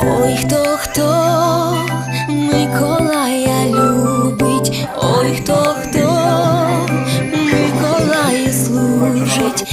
Ой, хто, хто? Миколая любить, ой, хто, хто? Миколаю служить.